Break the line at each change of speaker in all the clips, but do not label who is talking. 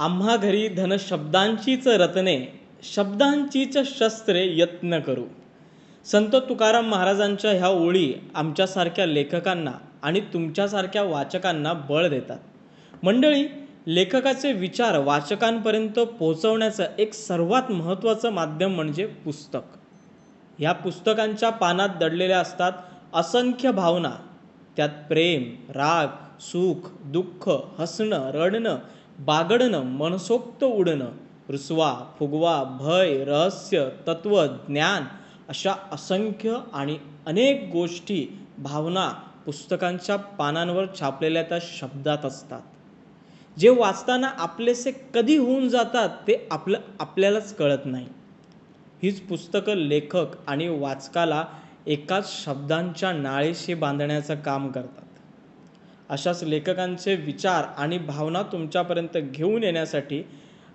आम्हा घरी धन शब्दांचीच रत्ने शब्दांचीच शस्त्रे यत्न करू. संत तुकाराम महाराजांच्या ह्या ओळी आमच्यासारख्या लेखकांना आणि तुमच्यासारख्या वाचकांना बळ देतात. मंडळी लेखकाचे विचार वाचकांपर्यंत पोहोचवण्याचं एक सर्वात महत्त्वाचं माध्यम म्हणजे पुस्तक. ह्या पुस्तकांच्या पानात दडलेल्या असतात असंख्य भावना. त्यात प्रेम राग सुख दुःख हसणं रडणं बागडणं मनसोक्त उडणं रुसवा फुगवा भय रहस्य तत्व ज्ञान अशा असंख्य आणि अनेक गोष्टी भावना पुस्तकांच्या पानांवर छापलेल्या त्या शब्दात असतात. जे वाचताना आपलेसे कधी होऊन जातात ते आपलं आपल्यालाच कळत नाही. हीच पुस्तकं लेखक आणि वाचकाला एकाच शब्दांच्या नाळेशी बांधण्याचं काम करतात. अशाच लेखकांचे विचार आणि भावना तुमच्यापर्यंत घेऊन येण्यासाठी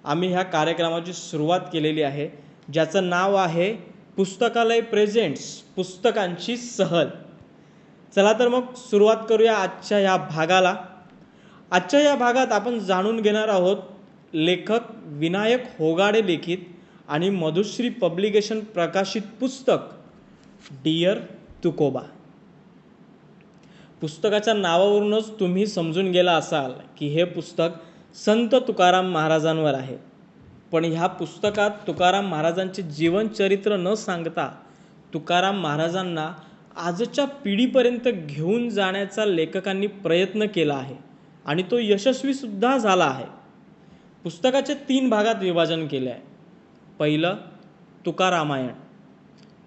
आम्ही ह्या कार्यक्रमाची सुरुवात केलेली आहे. ज्याचं नाव आहे पुस्तकालय प्रेझेंट्स पुस्तकांची सहल. चला तर मग सुरुवात करूया आजच्या या भागाला. आजच्या या भागात आपण जाणून घेणार आहोत लेखक विनायक होगाडे लिखित आणि मधुश्री पब्लिकेशन प्रकाशित पुस्तक डिअर तुकोबा. पुस्तकाच्या नावावरूनच तुम्ही समजून गेला असाल की हे पुस्तक संत तुकाराम महाराजांवर आहे. पण ह्या पुस्तकात तुकाराम महाराजांचे जीवनचरित्र न सांगता तुकाराम महाराजांना आजच्या पिढीपर्यंत घेऊन जाण्याचा लेखकांनी प्रयत्न केला आहे आणि तो यशस्वीसुद्धा झाला आहे. पुस्तकाचे तीन भागात विभाजन केले आहे पहिलं तुकारामायण.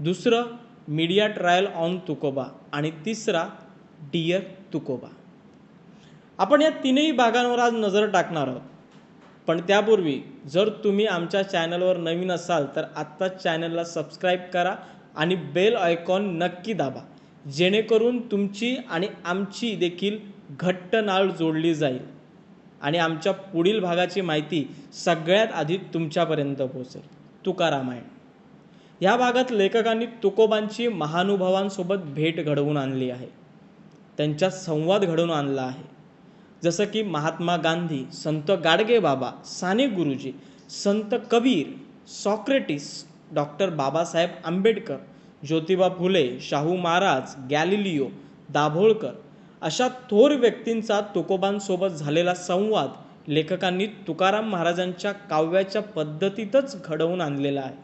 दुसरं मीडिया ट्रायल ऑन तुकोबा. आणि तिसरा डियर तुकोबा. आपण या तीनही भागांवर आज नजर टाकणार आहोत. पण त्यापूर्वी जर तुम्ही आमच्या चॅनलवर नवीन असाल तर आत्ताच चॅनलला सबस्क्राईब करा आणि बेल आयकॉन नक्की दाबा. जेणेकरून तुमची आणि आमची देखील घट्ट नाळ जोडली जाईल आणि आमच्या पुढील भागाची माहिती सगळ्यात आधी तुमच्यापर्यंत पोहोचेल. तुकारामायण. ह्या भागात लेखकांनी तुकोबांची महानुभावांसोबत भेट घडवून आणली आहे. त्यांच्यात संवाद घडवून आणला आहे. जसं की महात्मा गांधी संत Gadge Baba Sane Guruji Sant Kabir Socrates doctor Babasaheb Ambedkar Jyotiba Phule Shahu Maharaj Galileo Dabholkar अशा थोर व्यक्तींचा तुकोबांसोबत झालेला संवाद लेखकांनी तुकाराम महाराजांच्या काव्याच्या पद्धतीतच घडवून आणलेला आहे.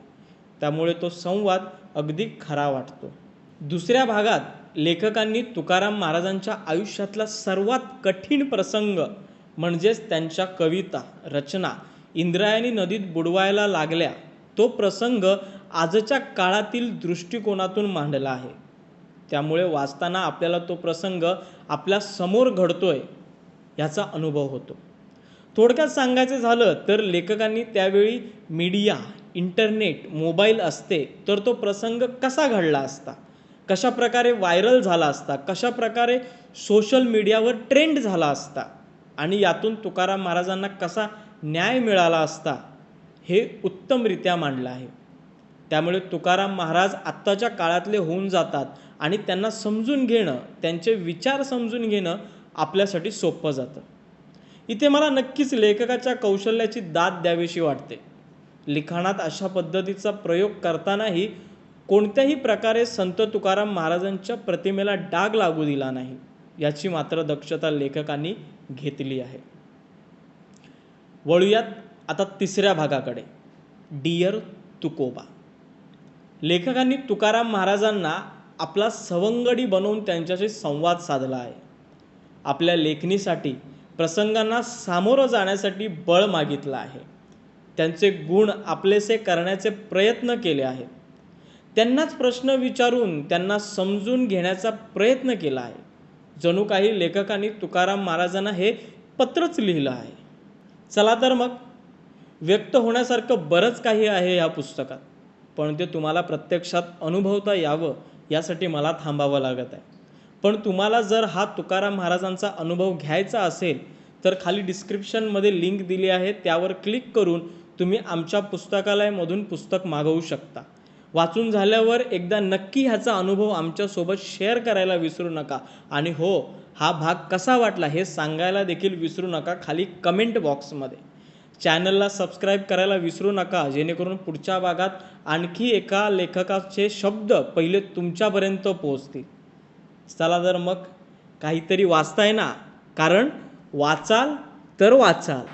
त्यामुळे तो संवाद अगदी खरा वाटतो. दुसऱ्या भागात लेखकांनी तुकाराम महाराजांच्या आयुष्यातला सर्वात कठीण प्रसंग म्हणजेच त्यांच्या कविता रचना इंद्रायणी नदीत बुडवायला लागल्या तो प्रसंग आजच्या काळातील दृष्टिकोनातून मांडला आहे. त्यामुळे वाचताना आपल्याला तो प्रसंग आपल्यासमोर घडतोय याचा अनुभव होतो. थोडक्यात सांगायचं झालं तर लेखकांनी त्यावेळी मीडिया इंटरनेट मोबाईल असते तर तो प्रसंग कसा घडला असता? कशा प्रकारे व्हायरल झाला असता कशा प्रकारे सोशल मीडियावर ट्रेंड झाला असता आणि यातून तुकाराम महाराजांना कसा न्याय मिळाला असता हे उत्तमरित्या मांडलं आहे. त्यामुळे तुकाराम महाराज आत्ताच्या काळातले होऊन जातात आणि त्यांना समजून घेणं त्यांचे विचार समजून घेणं आपल्यासाठी सोपं जातं. इथे मला नक्कीच लेखकाच्या कौशल्याची दाद द्यावीशी वाटते. लिखाणात अशा पद्धतीचा प्रयोग करतानाही कोणत्याही प्रकारे संत तुकाराम महाराजांच्या प्रतिमेला डाग लागू दिला नाही याची मात्र दक्षता लेखकांनी घेतली आहे. वळूयात आता तिसऱ्या भागाकडे. डियर तुकोबा. लेखकांनी तुकाराम महाराजांना आपला सवंगडी बनवून त्यांच्याशी संवाद साधला आहे. आपल्या लेखणीसाठी प्रसंगांना सामोरं जाण्यासाठी बळ मागितलं आहे. त्यांचे गुण आपलेसे करण्याचे प्रयत्न केले आहेत. त्यांनाच प्रश्न विचारून त्यांना समजून घेण्याचा प्रयत्न केला आहे. जणू काही लेखकांनी तुकाराम महाराजांना हे पत्रच लिहिलं आहे. चला तर मग व्यक्त होण्यासारखं बरंच काही आहे या पुस्तकात पण ते तुम्हाला प्रत्यक्षात अनुभवता यावं यासाठी मला थांबावं लागत आहे. पण तुम्हाला जर हा तुकाराम महाराजांचा अनुभव घ्यायचा असेल तर खाली डिस्क्रिप्शनमध्ये लिंक दिली आहे त्यावर क्लिक करून तुम्ही आमच्या पुस्तकालयामधून पुस्तक मागवू शकता. वाचून झाल्यावर एकदा नक्की ह्याचा अनुभव आमच्यासोबत शेअर करायला विसरू नका. आणि हो हा भाग कसा वाटला हे सांगायला देखील विसरू नका खाली कमेंट बॉक्समध्ये चॅनलला सबस्क्राईब करायला विसरू नका जेणेकरून पुढच्या भागात आणखी एका लेखकाचे शब्द पहिले तुमच्यापर्यंत पोहोचतील. चला तर मग काहीतरी वाचताय ना? कारण वाचाल तर वाचाल.